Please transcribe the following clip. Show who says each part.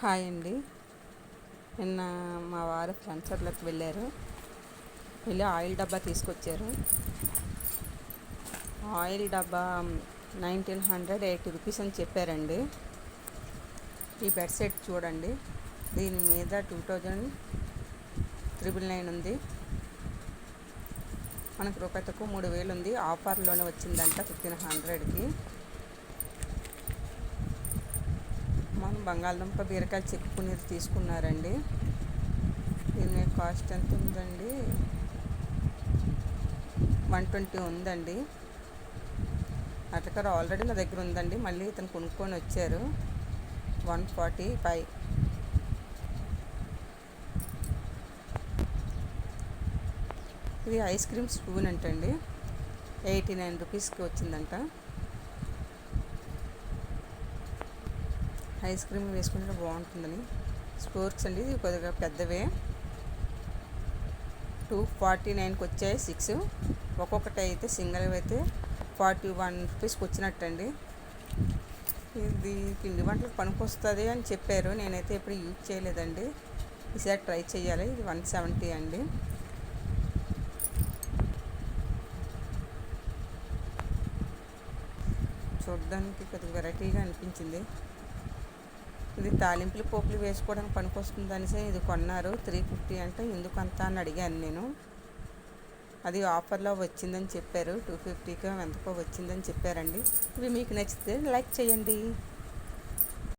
Speaker 1: Hi అండి. నిన్న మా వారు ఫ్రెండ్స్ అట్లకి వెళ్ళారు. వెళ్ళి ఆయిల్ డబ్బా తీసుకొచ్చారు. ఆయిల్ డబ్బా నైన్టీన్ హండ్రెడ్ ఎయిటీ రూపీస్ అని చెప్పారండి. ఈ బెడ్ సెట్ చూడండి. దీని మీద టూ థౌజండ్ త్రిబుల్ నైన్ ఉంది. మనకు రూపాయలకు మూడు వేలు ఉంది. ఆఫర్లోనే వచ్చిందంట ఫిఫ్టీన్ హండ్రెడ్కి. బంగాళదుంప బీరకాయ చెప్పుకునేది తీసుకున్నారండి. దీని కాస్ట్ ఎంత ఉందండి? వన్ ట్వంటీ ఉందండి. అట్లకర ఆల్రెడీ నా దగ్గర ఉందండి. మళ్ళీ ఇతను కొనుక్కొని వచ్చారు. వన్ ఫార్టీ ఫైవ్ ఇది ఐస్ క్రీమ్ స్పూన్ అంటండి. ఎయిటీ నైన్ రూపీస్కి వచ్చిందంట. ఐస్ క్రీమ్ వేసుకుంటే బాగుంటుందని. స్పోర్క్స్ అండి ఇది కొద్దిగా పెద్దవే. టూ ఫార్టీ నైన్కి వచ్చాయి సిక్స్. ఒక్కొక్కటి అయితే సింగిల్ అయితే ఫార్టీ వన్ రూపీస్కి వచ్చినట్టండి. ఇది పిండి వంటలకు పనికొస్తుంది అని చెప్పారు. నేనైతే ఎప్పుడు యూజ్ చేయలేదండి. ఈసారి ట్రై చేయాలి. ఇది వన్ సెవెంటీ అండి. చూడడానికి కొద్దిగా వెరైటీగా అనిపించింది. ఇది తాలింపులు పోపులు వేసుకోవడానికి పనికొస్తుంది అనేసి ఇది కొన్నారు. త్రీ ఫిఫ్టీ అంటే ఎందుకు అంత అని అడిగాను నేను. అది ఆఫర్లో వచ్చిందని చెప్పారు. టూ ఫిఫ్టీకి ఎంతకో వచ్చిందని చెప్పారండి. ఇవి మీకు నచ్చితే లైక్ చేయండి.